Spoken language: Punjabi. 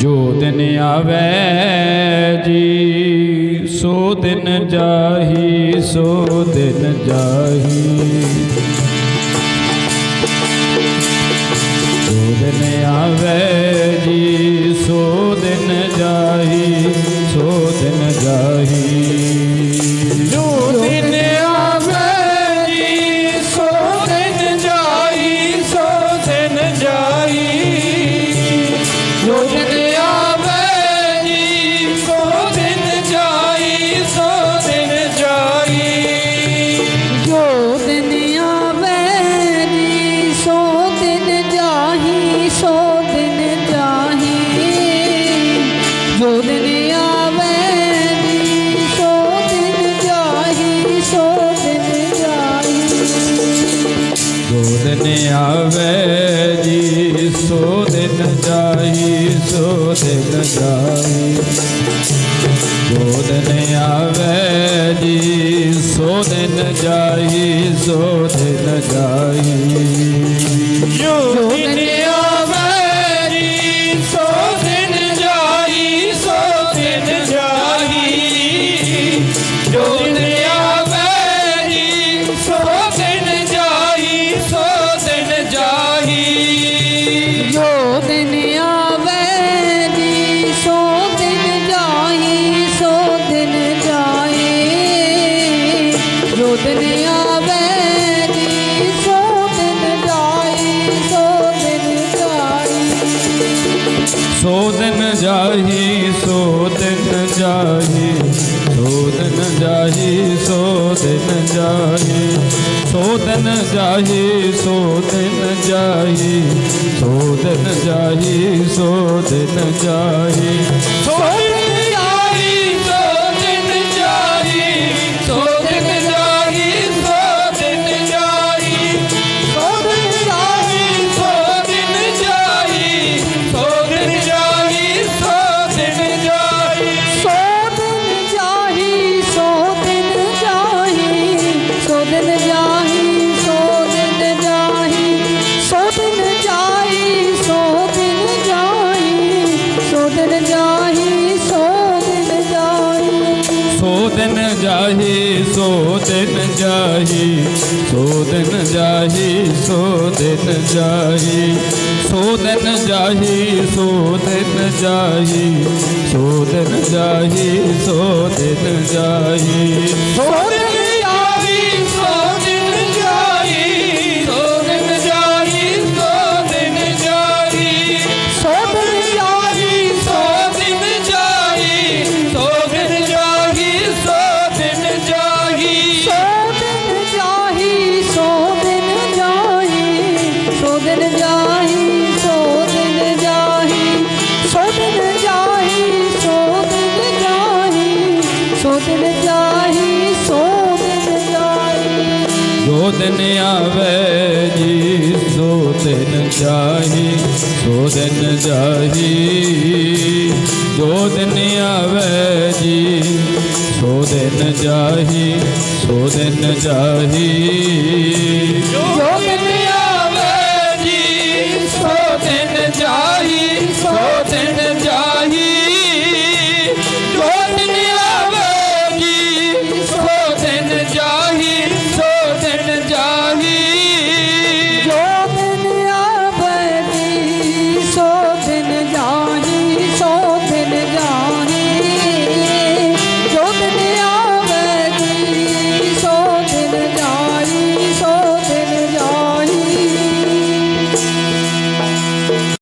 ਜੋ ਦਿਨ ਆਵੇ ਜੀ, ਸੋ ਦਿਨ ਜਾਹੀ, ਸੋ ਦਿਨ ਜਾਹੀ। ਜੋ ਦਿਨ ਆਵੇ ਜੀ, ਸੋ ਦਿਨ ਜਾਹੀ, ਸੋ ਦਿਨ ਜਾਹੀ। ਜੋ ਦਿਨ ਆਵੇ ਜੀ ਸੋ ਦਿਨ ਜਾਹੀ ਸੋ ਦਿਨ ਜਾਹੀ ਜੋ ਦਿਨ ਆਵੇ ਜੀ ਸੋ ਦਿਨ ਜਾਹੀ ਸੋ ਦਿਨ ਜਾਹੀ ਜੋ ਸੋ ਦਿਨ ਜਾਹੀ ਸੋ ਦਿਨ ਜਾਹੀ ਸੋ ਦਿਨ ਜਾਹੀ ਸੋ ਦਿਨ ਜਾਹੀ ਸੋ ਦਿਨ ਜਾਹੀ ਸੋ ਜਾਹੀ ਸੋ ਦਿਨ ਜਾਹੀ ਸੋ ਦਿਨ ਜਾਹੀ ਸੋ ਦਿਨ ਜਾਹੀ ਸੋ ਦਿਨ ਜਾਹੀ ਸੋ ਦਿਨ ਜਾਹੀ ਸੋ ਦਿਨ ਜਾਹੀ ਸੋ ਦਿਨ ਜਾਹੀ ਸੋ ਦਿਨ ਦਿਨ ਜਾਹੀ ਸੋ ਦਿਨ ਜਾਹੀ। ਜੋ ਦਿਨ ਆਵੇ ਜੀ ਸੋ ਦਿਨ ਜਾਹੀ ਸੋ ਦਿਨ ਜਾਹੀ। ਜੋ ਦਿਨ ਆਵੇ ਜੀ ਸੋ ਦਿਨ ਜਾਹੀ ਸੋ ਦਿਨ ਜਾਹੀ। ਜੋ